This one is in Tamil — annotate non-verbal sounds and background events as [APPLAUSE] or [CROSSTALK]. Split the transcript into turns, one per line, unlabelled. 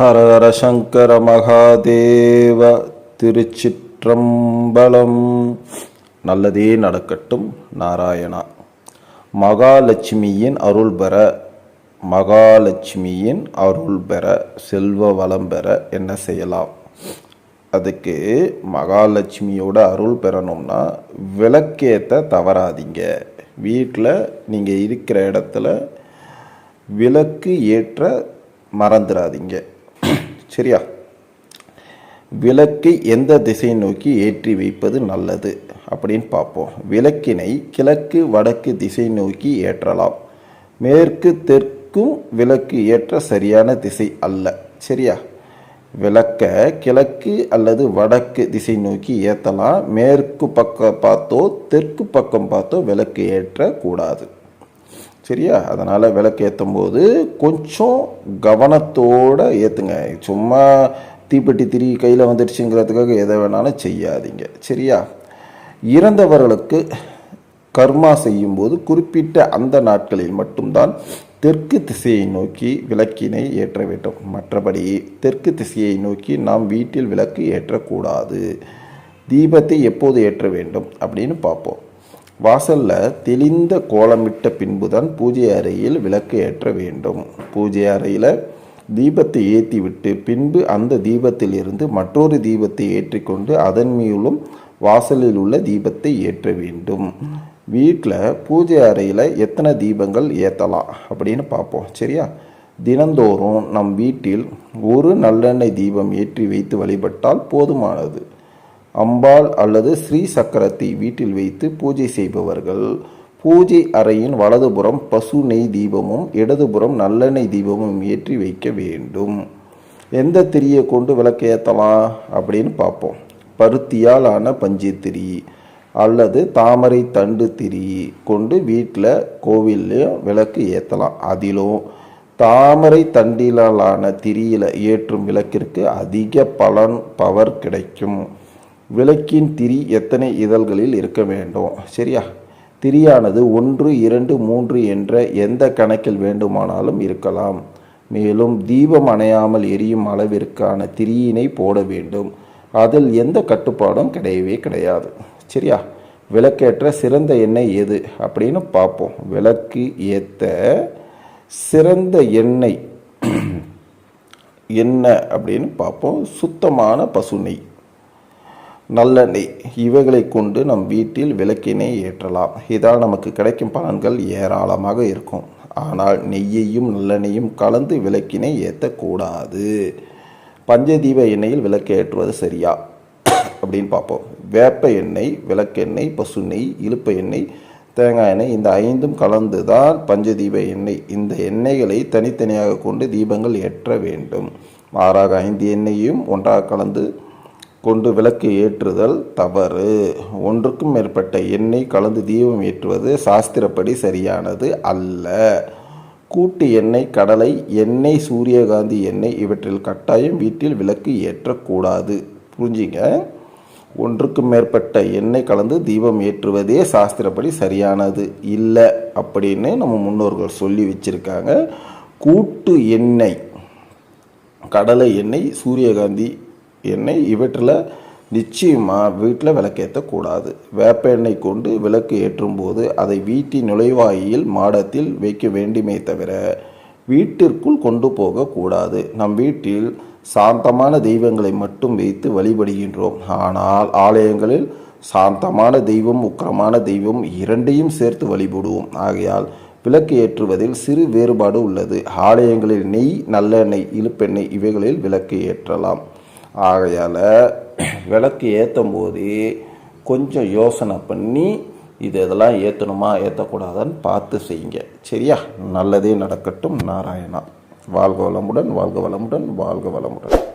ஹர சங்கர மகாதேவ திருச்சிற்றம்பலம். நல்லதே நடக்கட்டும் நாராயணா. மகாலட்சுமியின் அருள் பெற மகாலட்சுமியின் அருள் பெற செல்வ வளம் பெற என்ன செய்யலாம்? அதுக்கு மகாலட்சுமியோட அருள் பெறணும்னா விளக்கேற்ற தவறாதீங்க. வீட்டில் நீங்கள் இருக்கிற இடத்துல விளக்கு ஏற்ற மறந்துடாதீங்க சரியா? விளக்கை எந்த திசை நோக்கி ஏற்றி வைப்பது நல்லது அப்படின்னு பார்ப்போம். விளக்கினை கிழக்கு வடக்கு திசை நோக்கி ஏற்றலாம். மேற்கு தெற்கும் விளக்கு ஏற்ற சரியான திசை அல்ல. சரியா? விளக்க கிழக்கு அல்லது வடக்கு திசை நோக்கி ஏற்றலாம் மேற்கு பக்கம் பார்த்தோ தெற்கு பக்கம் பார்த்தோ விளக்கு ஏற்றக்கூடாது. சரியா? அதனால் விளக்கு ஏற்றும் போது கொஞ்சம் கவனத்தோடு ஏற்றுங்க சும்மா தீப்பெட்டி திரி கையில் வந்துடுச்சுங்கிறதுக்காக எதை வேணாலும் செய்யாதீங்க. சரியா? இறந்தவர்களுக்கு கர்மா செய்யும்போது குறிப்பிட்ட அந்த நாட்களில் மட்டும்தான் தெற்கு திசையை நோக்கி விளக்கினை ஏற்ற வேண்டும். மற்றபடி தெற்கு திசையை நோக்கி நாம் வீட்டில் விளக்கு ஏற்றக்கூடாது. தீபத்தை எப்போது ஏற்ற வேண்டும் அப்படின்னு பார்ப்போம். வாசல்ல தெளிந்த கோலமிட்ட பின்புதான் பூஜை அறையில் விளக்கு ஏற்ற வேண்டும். பூஜை அறையில் தீபத்தை ஏற்றி விட்டு பின்பு அந்த தீபத்தில் இருந்து மற்றொரு தீபத்தை ஏற்றிக்கொண்டு அதன் மூலம் வாசலில் உள்ள தீபத்தை ஏற்ற வேண்டும். வீட்டில் பூஜை அறையில் எத்தனை தீபங்கள் ஏற்றலாம் அப்படின்னு பார்ப்போம். சரியா? தினந்தோறும் நம் வீட்டில் ஒரு நல்லெண்ணெய் தீபம் ஏற்றி வைத்து வழிபட்டால் போதுமானது. அம்பாள் அல்லது ஸ்ரீ சக்கரத்தை வீட்டில் வைத்து பூஜை செய்பவர்கள் பூஜை அறையின் வலதுபுறம் பசு நெய் தீபமும் இடதுபுறம் நல்லெண்ணெய் தீபமும் ஏற்றி வைக்க வேண்டும். எந்த திரியை கொண்டு விளக்கு ஏற்றலாம் அப்படின்னு பார்ப்போம். பருத்தியால் ஆன திரி அல்லது தாமரை தண்டு திரி கொண்டு வீட்டில் கோவில்லையும் விளக்கு ஏற்றலாம் அதிலும் தாமரை தண்டிலான திரியில் ஏற்றும் விளக்கிற்கு அதிக பலன் பவர் கிடைக்கும். விளக்கின் திரி எத்தனை இதழ்களில் இருக்க வேண்டும்? சரியா? திரியானது ஒன்று இரண்டு மூன்று என்ற எந்த கணக்கில் வேண்டுமானாலும் இருக்கலாம். மேலும் தீபம் அணையாமல் எரியும் அளவிற்கான திரியினை போட வேண்டும். அதில் எந்த கட்டுப்பாடும் கிடையவே கிடையாது. சரியா? விளக்கேற்ற சிறந்த எண்ணெய் எது? அப்படின்னு பார்ப்போம். விளக்கு ஏற்ற சிறந்த எண்ணெய். [CLEARS THROAT] என்ன அப்படின்னு பார்ப்போம். சுத்தமான பசு நெய். நல்லெண்ணெய் இவைகளை கொண்டு நம் வீட்டில் விளக்கினை ஏற்றலாம். இதால் நமக்கு கிடைக்கும் பலன்கள் ஏராளமாக இருக்கும். ஆனால் நெய்யையும் நல்லெண்ணெயும் கலந்து விளக்கினை ஏற்றக்கூடாது. பஞ்சதீப எண்ணெயில் விளக்கு ஏற்றுவது சரியா? அப்படின்னு பார்ப்போம். வேப்ப எண்ணெய் விளக்கெண்ணெய் பசு நெய் இழுப்ப எண்ணெய் தேங்காய் எண்ணெய் இந்த ஐந்தும் கலந்து தான் பஞ்சதீப எண்ணெய். இந்த எண்ணெய்களை தனித்தனியாக கொண்டு தீபங்கள் ஏற்ற வேண்டும். மாறாக ஐந்து எண்ணெயையும் ஒன்றாக கலந்து கொண்டு விளக்கு ஏற்றுதல் தவறு. ஒன்றுக்கும் மேற்பட்ட எண்ணெய் கலந்து தீபம் ஏற்றுவது சாஸ்திரப்படி சரியானது அல்ல. கூட்டு எண்ணெய் கடலை எண்ணெய் சூரியகாந்தி எண்ணெய் இவற்றில் கட்டாயம் வீட்டில் விளக்கு ஏற்றக்கூடாது. புரிஞ்சிங்க? ஒன்றுக்கும் மேற்பட்ட எண்ணெய் கலந்து தீபம் ஏற்றுவதே சாஸ்திரப்படி சரியானது இல்லை அப்படின்னு நம்ம முன்னோர்கள் சொல்லி வச்சுருக்காங்க. கூட்டு எண்ணெய் கடலை எண்ணெய் சூரியகாந்தி எண்ணெய் இவற்றில் நிச்சயமாக வீட்டில் விளக்கேற்றக்கூடாது வேப்ப எண்ணெய் கொண்டு விளக்கு ஏற்றும்போது அதை வீட்டின் நுழைவாயில் மாடத்தில் வைக்க வேண்டுமே தவிர வீட்டிற்குள் கொண்டு போகக்கூடாது. நம் வீட்டில் சாந்தமான தெய்வங்களை மட்டும் வைத்து வழிபடுகின்றோம். ஆனால் ஆலயங்களில் சாந்தமான தெய்வம் உக்கிரமான தெய்வம் இரண்டையும் சேர்த்து வழிபடுவோம். ஆகையால் விளக்கு ஏற்றுவதில் சிறு வேறுபாடு உள்ளது. ஆலயங்களில் நெய் நல்லெண்ணெய் இழுப்பெண்ணெய் இவைகளில் விளக்கு ஏற்றலாம். ஆகையால் விளக்கு ஏற்றும் போது கொஞ்சம் யோசனை பண்ணி இது இதெல்லாம் ஏற்றணுமா ஏற்றக்கூடாதான்னு பார்த்து செய்யுங்க. சரியா? நல்லதே நடக்கட்டும். நாராயணா. வாழ்க வளமுடன் வாழ்க வளமுடன் வாழ்க வளமுடன்.